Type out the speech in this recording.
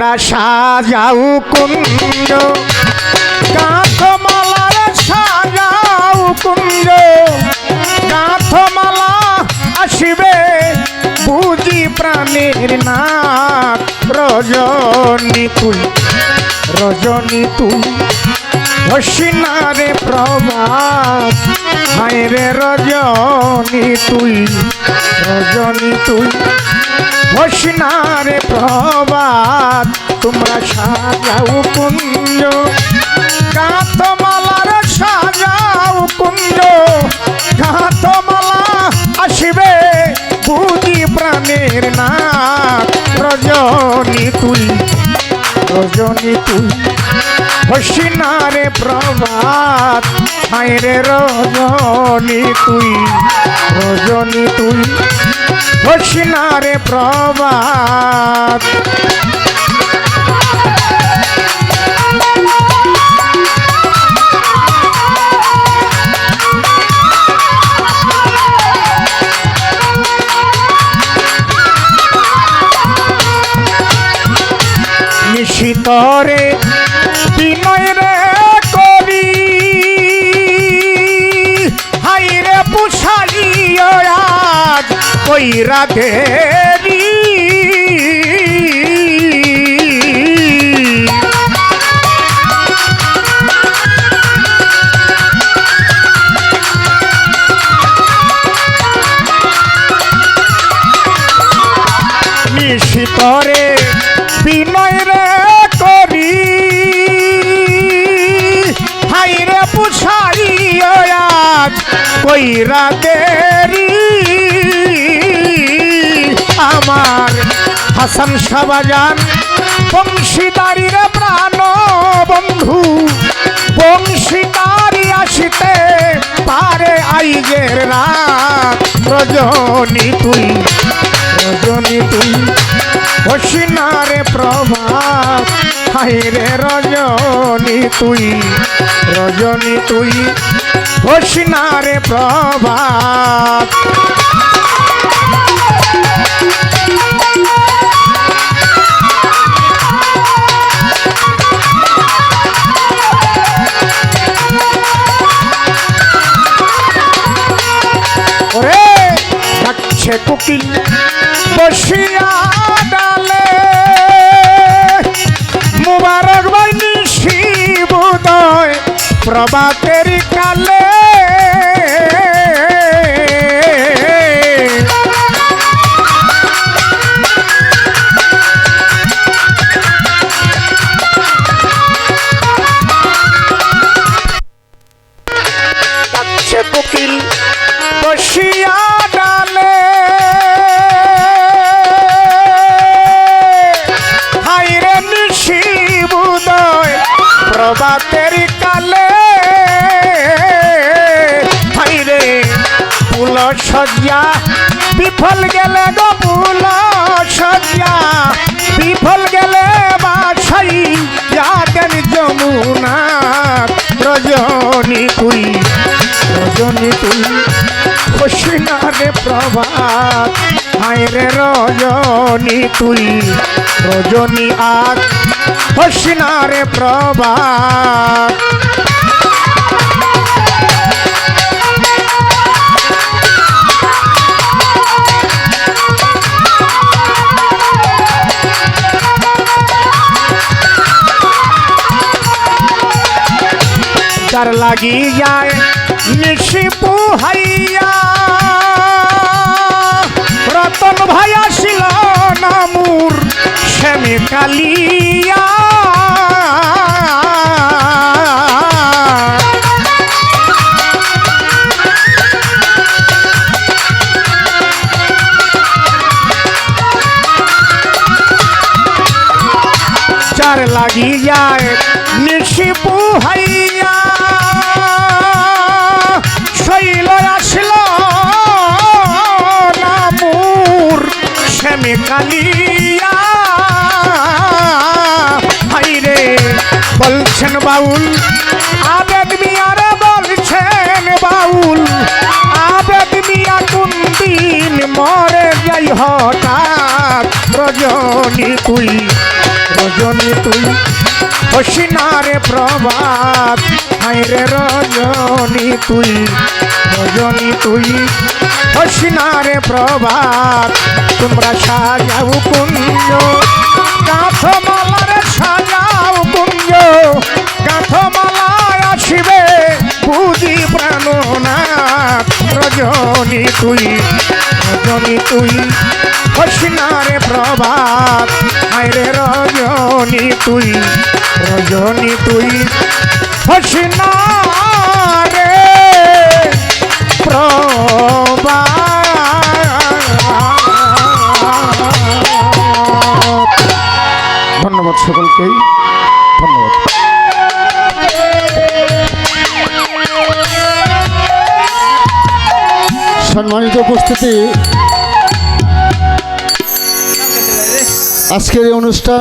তোমরা সাজাও কুঞ্জ গাঁথমালার সাজাও কুঞ্জ গাঁথমালা আসিবে বুঝি প্রাণের নাথ। রজনী তুই রজনী তুই, হসিনারে প্রভাত। হায় রে রজনী তুই রজনী তুই, হসিনারে প্রভাত। তোমরা সাজাও কুঞ্জ গাঁথমালার সাজাও কুঞ্জ গাঁথমালা আসিবে বুঝি প্রাণের নাথ। রজনী তুই রজনী তুই হসিনারে প্রভাত, হায়রে রজনী তুই রজনী তুই। হসিনারে প্রভাত। নিশিতরে বিনয় রে করি হাই রে পুষাই আজ কইরা দেরি নিশিতরে বিনয় রে করি। হাই রে আজ কইরা দেরি। আমার হাসান সাবাজান বংশীদারির প্রাণ বন্ধু। বংশীদারি আসিতে পারে আইজের রাত। রজনী তুই রজনী তুই। হসিনারে প্রভাত। হাইরে রজনী তুই রজনী তুই হসিনারে প্রভাত। ওরে কুকিল বসিয়া প্রভাতের কালে। কুকিল বসিয়া ডালে। হাইরে কালে সজ্জা বিফল গেলে গো ফুল সজ্জা বিফল গেলে বাসাই যাতেন যমুনা। রজনী তুই রজনী তুই, খুশিনারে প্রভাত। হায়রে রজনী তুই, রজনী আজ খুশিনারে প্রভাত। তার লাগি যায় নিশি পুহাইয়া রতন ভাই আসিল নামুর শ্যামে কালিয়া চার লাগি যায় নিশি শ্যামে কালিয়া। হাইরে, বলছেন বাউল, আবেদ মিয়ারে বলছেন বাউল, আবেদ মিয়া কোন দিন মরে যাই হঠাৎ? রজনী তুই রজনী তুই, হসিনারে প্রভাত। হাইরে, রজনী তুই রজনী তুই। হসিনারে প্রভাত, তোমরা সাজাও কুঞ্জ গাথ মালারে সাজাও কুঞ্জ গাথ মালায় আসিবে বুঝি প্রাণনাথ। রজনী তুই রজনী তুই হসিনারে প্রভাত। হাইরে রজনী তুই রজনী তুই প্রভাত ধন্যবাদ সকলকেই। ধন্যবাদ। সম্মানিত উপস্থিতি। আজকের এই অনুষ্ঠান